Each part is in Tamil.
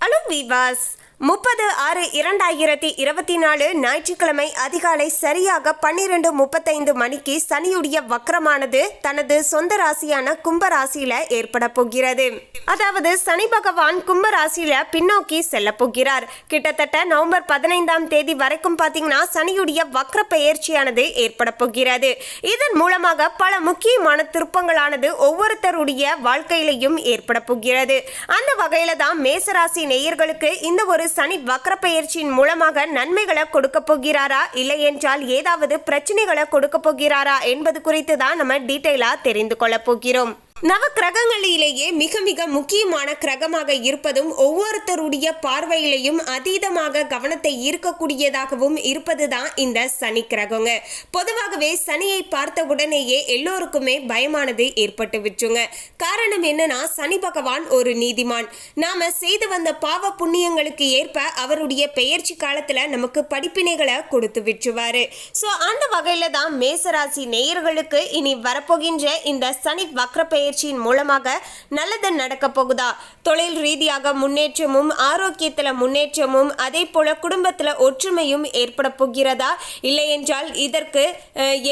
Anong Vivas? முப்பது ஆறு இரண்டாயிரத்தி இருபத்தி நாலு ஞாயிற்றுக்கிழமை அதிகாலை சரியாக பன்னிரெண்டு முப்பத்தைந்து மணிக்கு சனியுடைய வக்கரமானது தனது சொந்த ராசியான கும்ப ராசியில ஏற்பட போகிறது. அதாவது சனி பகவான் கும்ப ராசியில பின்னோக்கி செல்ல போகிறார். கிட்டத்தட்ட நவம்பர் பதினைந்தாம் தேதி வரைக்கும் பாத்தீங்கன்னா சனியுடைய வக்ர பெயர்ச்சியானது ஏற்பட போகிறது. இதன் மூலமாக பல முக்கியமான திருப்பங்களானது ஒவ்வொருத்தருடைய வாழ்க்கையிலையும் ஏற்பட போகிறது. அந்த வகையில தான் மேசராசி நேயர்களுக்கு இந்த ஒரு சனி வக்ர மூலமாக நன்மைகளை கொடுக்க போகிறாரா? இல்லை என்றால் ஏதாவது பிரச்சனைகளை கொடுக்க போகிறாரா? என்பது குறித்து தான் நம்ம டீட்டெயிலா தெரிந்து கொள்ள போகிறோம். நவ கிரகங்களிலேயே மிக மிக முக்கியமான கிரகமாக இருப்பதும் ஒவ்வொருத்தருடைய பார்வையிலையும் அதீதமாக கவனத்தை ஈர்க்கக்கூடியதாகவும் இருப்பதுதான் இந்த சனி கிரகங்க. பொதுவாகவே சனியை பார்த்த உடனேயே எல்லோருக்குமே பயமானது ஏற்பட்டு விச்சுங்க காரணம் என்னன்னா சனி பகவான் ஒரு நீதிமான். நாம செய்து வந்த பாவ புண்ணியங்களுக்கு ஏற்ப அவருடைய பெயர்ச்சி காலத்துல நமக்கு படிப்பினைகளை கொடுத்து விட்டுருவாரு ஸோ அந்த வகையில தான் மேசராசி நேயர்களுக்கு இனி வரப்போகின்ற இந்த சனி வக்ர பயிற்சியின் மூலமாக நல்லது நடக்க போகுதா? தொழில் ரீதியாக முன்னேற்றமும் ஆரோக்கியத்துல முன்னேற்றமும் அதே போல குடும்பத்தில் ஒற்றுமையும் ஏற்பட போகிறதா? இல்லை என்றால் இதற்கு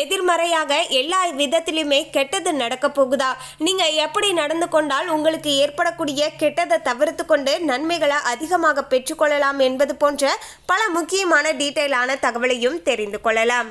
எதிர்மறையாக எல்லா விதத்திலுமே கெட்டது நடக்க போகுதா? நீங்க எப்படி நடந்து கொண்டால் உங்களுக்கு ஏற்படக்கூடிய கெட்டதை தவிர்த்து கொண்டு நன்மைகளை அதிகமாக பெற்றுக்கொள்ளலாம் என்பது போன்ற பல முக்கியமான டீட்டெயிலான தகவலையும் தெரிந்து கொள்ளலாம்.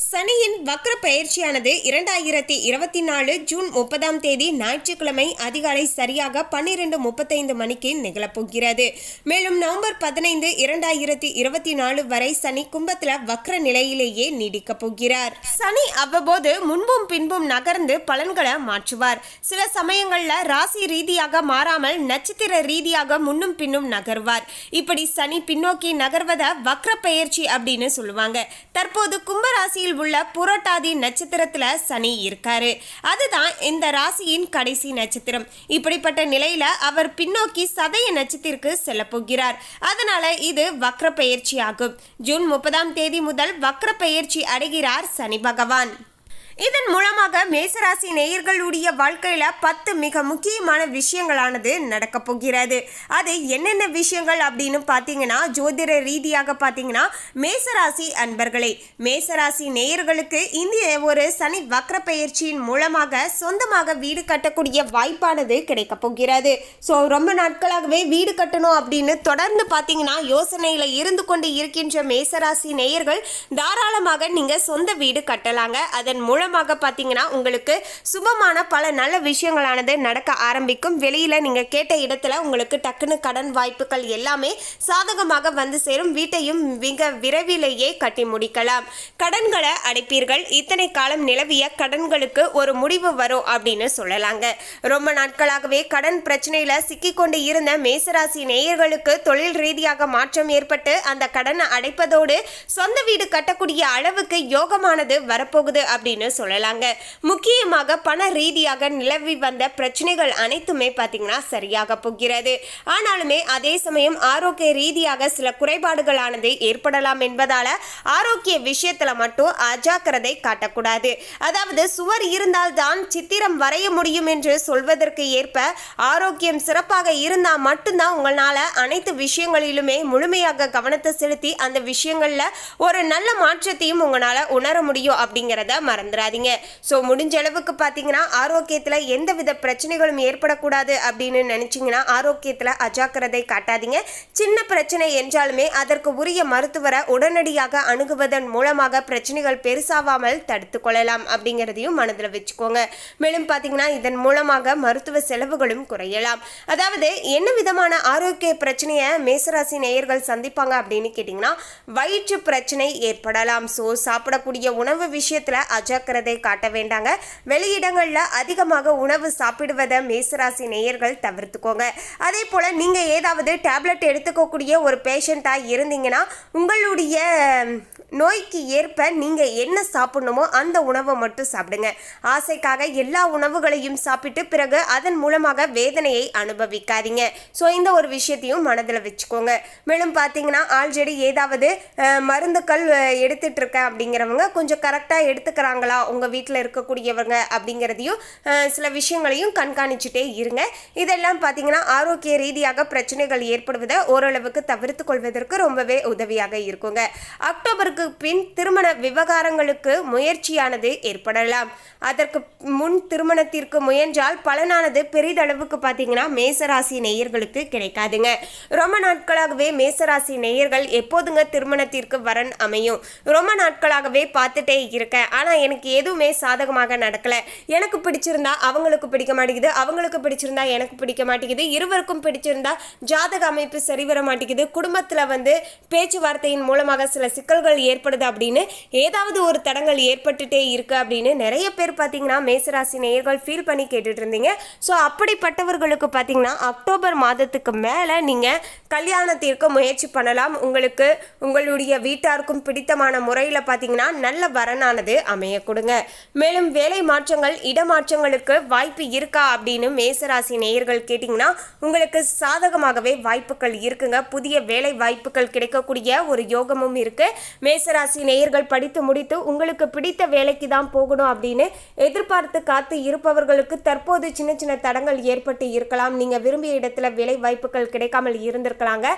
சனியின் வக்ர பயிற்சியானது இரண்டாயிரத்தி இருபத்தி நாலு ஜூன் முப்பதாம் தேதி ஞாயிற்றுக்கிழமை அதிகாலை சரியாக பன்னிரண்டு முப்பத்தைந்து மணிக்கு நிகழப்போகிறது. மேலும் நவம்பர் பதினைந்து இரண்டாயிரத்தி இருபத்தி நாலு வரை சனி கும்பத்தில் வக்ர நிலையிலேயே நீடிக்கப் போகிறார். சனி அவ்வப்போது முன்பும் பின்பும் நகர்ந்து பலன்களை மாற்றுவார். சில சமயங்களில் ராசி ரீதியாக மாறாமல் நட்சத்திர ரீதியாக முன்னும் பின்னும் நகர்வார். இப்படி சனி பின்னோக்கி நகர்வத வக்ர பயிற்சி அப்படின்னு சொல்லுவாங்க. தற்போது கும்பராசியில் உள்ள புரட்டாதி நட்சத்திரத்துல சனி இருக்காரு. அதுதான் இந்த ராசியின் கடைசி நட்சத்திரம். இப்படிப்பட்ட நிலையில அவர் பின்னோக்கி சதய நட்சத்திற்கு செல்ல போகிறார். அதனால இது வக்ர பெயர்ச்சி ஆகும் ஜூன் முப்பதாம் தேதி முதல் வக்ர பெயர்ச்சி அடைகிறார் சனி பகவான். இதன் மூலமாக மேசராசி நேயர்களுடைய வாழ்க்கையில பத்து மிக முக்கியமான விஷயங்களானது நடக்க போகிறது. அது என்னென்ன விஷயங்கள் அப்படின்னு பார்த்தீங்கன்னா ஜோதிட ரீதியாக பார்த்தீங்கன்னா மேசராசி அன்பர்களே மேசராசி நேயர்களுக்கு இந்திய ஒரு சனி வக்ர பயிற்சியின் மூலமாக சொந்தமாக வீடு கட்டக்கூடிய வாய்ப்பானது கிடைக்க போகிறது. ஸோ ரொம்ப நாட்களாகவே வீடு கட்டணும் அப்படின்னு தொடர்ந்து பார்த்தீங்கன்னா யோசனையில் இருந்து கொண்டு இருக்கின்ற மேசராசி நேயர்கள் தாராளமாக நீங்கள் சொந்த வீடு கட்டலாங்க. அதன் மூலம் மூலமாக பார்த்தீங்கன்னா உங்களுக்கு சுபமான பல நல்ல விஷயங்களானது நடக்க ஆரம்பிக்கும். வெளியில் நீங்கள் கேட்ட இடத்துல உங்களுக்கு டக்குன்னு கடன் வாய்ப்புகள் எல்லாமே சாதகமாக வந்து சேரும். வீட்டையும் மிக விரைவிலேயே கட்டி முடிக்கலாம். கடன்களை அடைப்பீர்கள். இத்தனை காலம் நிலவிய கடன்களுக்கு ஒரு முடிவு வரும் அப்படின்னு சொல்லலாங்க. ரொம்ப நாட்களாகவே கடன் பிரச்சனையில சிக்கிக்கொண்டு இருந்த மேசராசி நேயர்களுக்கு தொழில் ரீதியாக மாற்றம் ஏற்பட்டு அந்த கடனை அடைப்பதோடு சொந்த வீடு கட்டக்கூடிய அளவுக்கு யோகமானது வரப்போகுது அப்படின்னு சொல்லலாங்க. முக்கியமாக பண ரீதியாக நிலவி வந்த பிரச்சனைகள் அனைத்துமே பார்த்தீங்கன்னா சரியாக போகிறது. ஆனாலுமே அதே சமயம் ஆரோக்கிய ரீதியாக சில குறைபாடுகளானது ஏற்படலாம் என்பதால ஆரோக்கிய விஷயத்துல மட்டும் அஜாக்கிரதை காட்டக்கூடாது. அதாவது சுவர் இருந்தால் தான் சித்திரம் வரைய முடியும் என்று சொல்வதற்கு ஏற்ப ஆரோக்கியம் சிறப்பாக இருந்தால் மட்டும்தான் உங்களால் அனைத்து விஷயங்களிலுமே முழுமையாக கவனத்தை செலுத்தி அந்த விஷயங்களில் ஒரு நல்ல மாற்றத்தையும் உங்களால் உணர முடியும் அப்படிங்கிறத மறந்துடாதீங்க ஸோ முடிஞ்ச அளவுக்கு பார்த்தீங்கன்னா ஆரோக்கியத்தில் எந்தவித பிரச்சனைகளும் ஏற்படக்கூடாது அப்படின்னு நினச்சிங்கன்னா ஆரோக்கியத்தில் அஜாக்கிரதை காட்டாதீங்க. சின்ன பிரச்சனை என்றாலுமே அதற்கு உரிய மருத்துவரை உடனடியாக அணுகுவதன் மூலமாக பிரச்சனைகள் பெருசாவாமல் தடுத்து கொள்ளலாம் அப்படிங்கிறதையும் மனதில் வச்சுக்கோங்க. மேலும் பார்த்தீங்கன்னா இதன் மூலமாக மருத்துவ செலவுகளும் குறையலாம். அதாவது என்ன விதமான ஆரோக்கிய பிரச்சனையை மேசராசி நேயர்கள் சந்திப்பாங்க அப்படின்னு கேட்டிங்கன்னா வயிற்று பிரச்சனை ஏற்படலாம். ஸோ சாப்பிடக்கூடிய உணவு விஷயத்தில் அஜாக்கிரதை அஜாக்கிரதை காட்ட வேண்டாங்க. வெளியிடங்களில் அதிகமாக உணவு சாப்பிடுவதை மேசராசி நேயர்கள் தவிர்த்துக்கோங்க. அதே போல் நீங்கள் ஏதாவது டேப்லெட் எடுத்துக்கக்கூடிய ஒரு பேஷண்ட்டாக இருந்தீங்கன்னா உங்களுடைய நோய்க்கு ஏற்ப நீங்கள் என்ன சாப்பிடணுமோ அந்த உணவை மட்டும் சாப்பிடுங்க. ஆசைக்காக எல்லா உணவுகளையும் சாப்பிட்டு பிறகு அதன் மூலமாக வேதனையை அனுபவிக்காதீங்க. ஸோ இந்த ஒரு விஷயத்தையும் மனதில் வச்சுக்கோங்க. மேலும் பார்த்தீங்கன்னா ஆல்ரெடி ஏதாவது மருந்துக்கள் எடுத்துகிட்டு எடுத்துட்டு இருக்கேன் அப்படிங்கிறவங்க கொஞ்சம் கரெக்டாக எடுத்துக்கிறாங்களா உங்கள் வீட்டில் இருக்கக்கூடியவங்க அப்படிங்கிறதையும் சில விஷயங்களையும் கண்காணிச்சுட்டே இருங்க. இதெல்லாம் பார்த்தீங்கன்னா ஆரோக்கிய ரீதியாக பிரச்சனைகள் ஏற்படுவதை ஓரளவுக்கு தவிர்த்து கொள்வதற்கு ரொம்பவே உதவியாக இருக்குங்க. அக்டோபருக்கு பின் திருமண விவகாரங்களுக்கு முயற்சியானது ஏற்படலாம். அதற்கு முன் திருமணத்திற்கு முயன்றால் பலனானது பெரிதளவுக்கு பார்த்தீங்கன்னா மேசராசி நேயர்களுக்கு கிடைக்காதுங்க. ரொம்ப நாட்களாகவே மேசராசி நேயர்கள் எப்போதுங்க திருமணத்திற்கு வரன் அமையும்? ரொம்ப நாட்களாகவே பார்த்துட்டே இருக்கேன் ஆனால் எனக்கு எதுவுமே சாதகமாக நடக்கல. எனக்கு பிடிச்சிருந்தா அவங்களுக்கு பிடிக்க மாட்டேங்குது அவங்களுக்கு பிடிச்சிருந்தா எனக்கு பிடிக்க மாட்டேங்குது இருவருக்கும் பிடிச்சிருந்தா ஜாதக அமைப்பு சரி வர மாட்டேங்குது குடும்பத்தில் வந்து பேச்சுவார்த்தையின் மூலமாக சில சிக்கல்கள் ஏற்படுது அப்படின்னு ஏதாவது ஒரு தடங்கள் ஏற்பட்டுட்டே இருக்கு அப்படின்னு நிறைய பேர் பார்த்தீங்கன்னா மேசராசி நேயர்கள் ஃபீல் பண்ணி கேட்டுட்டு இருந்தீங்க. ஸோ அப்படிப்பட்டவர்களுக்கு பார்த்தீங்கன்னா அக்டோபர் மாதத்துக்கு மேலே நீங்கள் கல்யாணத்திற்கு முயற்சி பண்ணலாம். உங்களுக்கு உங்களுடைய வீட்டாருக்கும் பிடித்தமான முறையில் பார்த்தீங்கன்னா நல்ல வரனானது அமையக்கூடும். கொடுங்க. மேலும் வேலை மாற்றங்கள் இடமாற்றங்களுக்கு வாய்ப்பு இருக்கா அப்படின்னு மேசராசி நேயர்கள் கேட்டிங்கன்னா உங்களுக்கு சாதகமாகவே வாய்ப்புகள் இருக்குங்க. புதிய வேலை வாய்ப்புகள் கிடைக்கக்கூடிய ஒரு யோகமும் இருக்கு. மேசராசி நேயர்கள் படித்து முடித்து உங்களுக்கு பிடித்த வேலைக்கு தான் போகணும் அப்படின்னு எதிர்பார்த்து காத்து இருப்பவர்களுக்கு தற்போது சின்ன சின்ன தடங்கள் ஏற்பட்டு இருக்கலாம். நீங்க விரும்பிய இடத்துல வேலை வாய்ப்புகள் கிடைக்காமல் இருந்திருக்கலாங்க.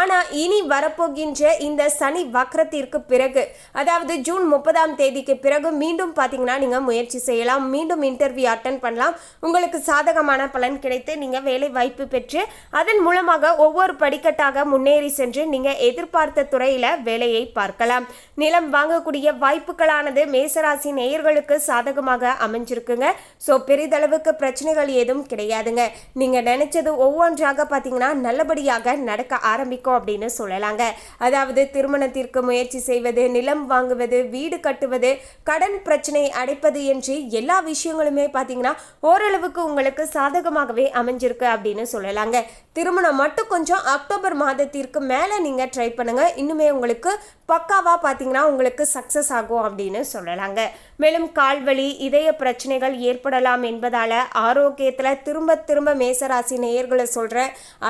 ஆனா இனி வரப்போகின்ற இந்த சனி வக்ரத்திற்கு பிறகு அதாவது ஜூன் முப்பதாம் தேதிக்கு பிறகு மீண்டும் பார்த்தீங்கன்னா நீங்க முயற்சி செய்யலாம். மீண்டும் இன்டர்வியூ அட்டன் பண்ணலாம். உங்களுக்கு சாதகமான பலன் கிடைத்து நீங்கள் வேலை வாய்ப்பு பெற்று அதன் மூலமாக ஒவ்வொரு படிக்கட்டாக முன்னேறி சென்று நீங்கள் எதிர்பார்த்த துறையில் வேலையை பார்க்கலாம். நிலம் வாங்கக்கூடிய வாய்ப்புகளானது மேசராசி நேயர்களுக்கு சாதகமாக அமைஞ்சிருக்குங்க. ஸோ பெரிதளவுக்கு பிரச்சனைகள் ஏதும் கிடையாதுங்க. நீங்கள் நினைச்சது ஒவ்வொன்றாக பார்த்தீங்கன்னா நல்லபடியாக நடக்க ஆரம்பிக்கும் அப்படின்னு சொல்லலாங்க. அதாவது திருமணத்திற்கு முயற்சி செய்வது நிலம் வாங்குவது வீடு கட்டுவது கடன் பிரச்சனை அடைப்பது என்று எல்லா விஷயங்களுமே பார்த்தீங்கன்னா ஓரளவுக்கு உங்களுக்கு சாதகமாகவே அமைஞ்சிருக்கு அப்படின்னு சொல்லலாங்க. திருமணம் மட்டும் கொஞ்சம் அக்டோபர் மாதத்திற்கு மேலே நீங்கள் ட்ரை பண்ணுங்கள் இன்னுமே உங்களுக்கு பக்காவாக பார்த்தீங்கன்னா உங்களுக்கு சக்ஸஸ் ஆகும் அப்படின்னு சொல்லலாங்க. மேலும் கால்வலி இதய பிரச்சனைகள் ஏற்படலாம் என்பதால் ஆரோக்கியத்தில் திரும்ப திரும்ப மேசராசி நேயர்களை சொல்கிற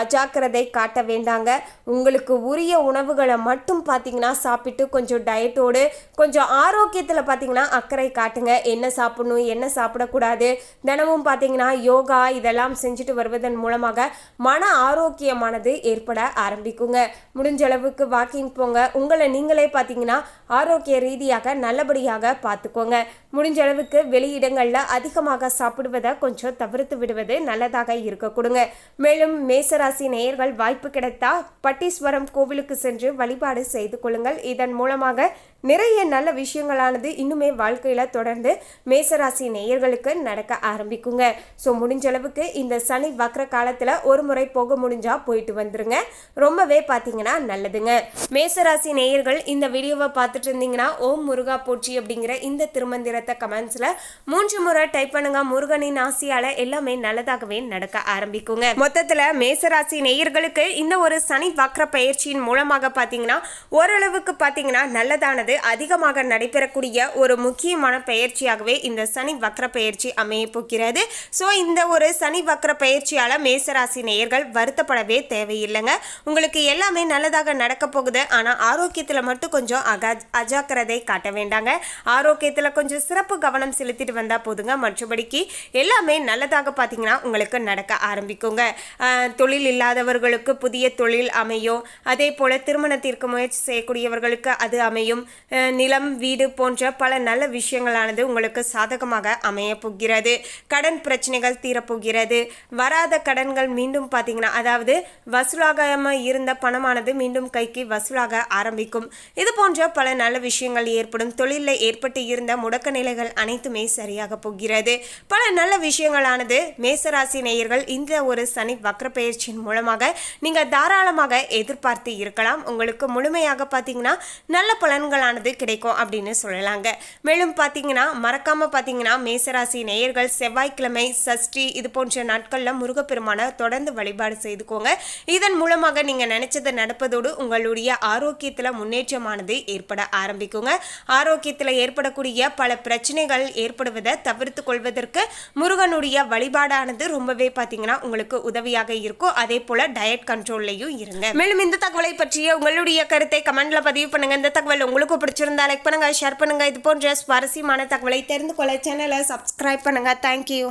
அஜாக்கிரதை காட்ட வேண்டாங்க. உங்களுக்கு உரிய உணவுகளை மட்டும் பார்த்தீங்கன்னா சாப்பிட்டு கொஞ்சம் டயட்டோடு கொஞ்சம் ஆரோக்கியத்தில் பார்த்தீங்கன்னா அக்கறை காட்டுங்க. என்ன சாப்பிடணும் என்ன சாப்பிடக்கூடாது தினமும் பார்த்தீங்கன்னா யோகா இதெல்லாம் செஞ்சுட்டு வருவதன் மூலமாக மன ஆரோக்கியமானது ஏற்பட ஆரம்பிக்குங்க. முடிஞ்ச அளவுக்கு வாக்கிங் போங்க. உங்களை நீங்களே பார்த்தீங்கன்னா ஆரோக்கிய ரீதியாக நல்லபடியாக பார்த்துக்கோங்க முடிஞ்ச அளவுக்கு வெளியிடங்களில் அதிகமாக சாப்பிடுவதை கொஞ்சம் தவிர்த்து விடுவது நல்லதாக இருக்க கொடுங்க. மேலும் மேசராசி நேயர்கள் வாய்ப்பு கிடைத்தா பட்டீஸ்வரம் கோவிலுக்கு சென்று வழிபாடு செய்து கொள்ளுங்கள். இதன் மூலமாக நிறைய நல்ல விஷயங்களானது இன்னுமே வாழ்க்கையில் தொடர்ந்து மேசராசி நேயர்களுக்கு நடக்க ஆரம்பிக்குங்க. ஸோ முடிஞ்ச அளவுக்கு இந்த சனி வக்ர காலத்தில் ஒரு முறை போக முடிஞ்சா போயிட்டு வந்துருங்க. ரொம்பவே பார்த்தீங்கன்னா நல்லதுங்க. மேசராசி நேயர்கள் இந்த வீடியோவை பார்த்துட்டு இருந்தீங்கன்னா ஓம் முருகா போற்றி அப்படிங்கிற இந்த திருமந்திரத்தை கமெண்ட்ஸில் மூன்று முறை டைப் பண்ணுங்க. முருகனின் ஆசியால எல்லாமே நல்லதாகவே நடக்க ஆரம்பிக்குங்க. மொத்தத்தில் மேசராசி நேயர்களுக்கு இந்த ஒரு சனி வக்ர பயிற்சியின் மூலமாக பார்த்தீங்கன்னா ஓரளவுக்கு பார்த்தீங்கன்னா நல்லதானது. அதிகமாக நடைபெறக்கூடிய ஒரு முக்கியமான பயிற்சியாகவே இந்த சனி வக்ர பயிற்சி அமைய போகிறது. ஸோ இந்த ஒரு சனி வக்ர பயிற்சியால் மேசராசி நேயர்கள் வருத்தப்படவே தேவையில்லைங்க. உங்களுக்கு எல்லாமே நல்லதாக நடக்க போகுது. ஆனால் ஆரோக்கியத்தில் மட்டும் கொஞ்சம் அகா அஜாக்கிரதை காட்ட வேண்டாங்க. ஆரோக்கியத்தில் கொஞ்சம் சிறப்பு கவனம் செலுத்திட்டு வந்தால் போதுங்க. மற்றபடிக்கு எல்லாமே நல்லதாக பார்த்தீங்கன்னா உங்களுக்கு நடக்க ஆரம்பிக்குங்க. தொழில் இல்லாதவர்களுக்கு புதிய தொழில் அமையும். அதே போல் திருமணத்திற்கு முயற்சி செய்யக்கூடியவர்களுக்கு அது அமையும். நிலம் வீடு போன்ற பல நல்ல விஷயங்களானது உங்களுக்கு சாதகமாக அமைய போகிறது. கடன் பிரச்சனைகள் தீரப்போகிறது. வராத கடன்கள் மீண்டும் பார்த்தீங்கன்னா அதாவது வசூலாகாமல் இருந்த பணமானது மீண்டும் கைக்கு வசூலாக ஆரம்பிக்கும். இது போன்ற பல நல்ல விஷயங்கள் ஏற்படும். தொழிலில் ஏற்பட்டு இருந்த முடக்க நிலைகள் அனைத்துமே சரியாக போகிறது. பல நல்ல விஷயங்களானது மேசராசி நேயர்கள் இந்த ஒரு சனி வக்ர பயிற்சியின் மூலமாக நீங்கள் தாராளமாக எதிர்பார்த்து இருக்கலாம். உங்களுக்கு முழுமையாக பார்த்தீங்கன்னா நல்ல பலன்களானது கிடைக்கும் அப்படின்னு சொல்லலாங்க. மேலும் பார்த்தீங்கன்னா மறக்காமல் பார்த்தீங்கன்னா மேசராசி நேயர்கள் செவ்வாய்க்கிழமை சஷ்டி இது போன்ற நாட்களில் முருகப்பெருமான தொடர்ந்து வழிபாடு செய்துக்கோங்க. இதன் மூலமாக நீங்கள் நினைச்சது நடப்பதோடு உங்களுடைய ஆரோக்கியத்தில் முன்னேற்றமானது ஏற்பட ஆரம்பிக்குங்க. ஆரோக்கியத்தில் ஏற்படக்கூடிய பல பிரச்சனைகள் ஏற்படுவதை தவிர்த்து கொள்வதற்கு முருகனுடைய வழிபாடானது ரொம்பவே பார்த்தீங்கன்னா உங்களுக்கு உதவியாக இருக்கும். அதே போல டயட் கண்ட்ரோல்லையும் இருங்க. மேலும் இந்த தகவலை பற்றிய உங்களுடைய கருத்தை கமெண்ட்ல பதிவு பண்ணுங்க. இந்த தகவல் உங்களுக்கு பிடிச்சிருந்தா லைக் பண்ணுங்க ஷேர் பண்ணுங்க. இது போன்ற சுவாரஸ்யமான தகவலை தெரிந்து கொள்ள சேனலை சப்ஸ்கிரைப் பண்ணுங்க. தேங்க்யூ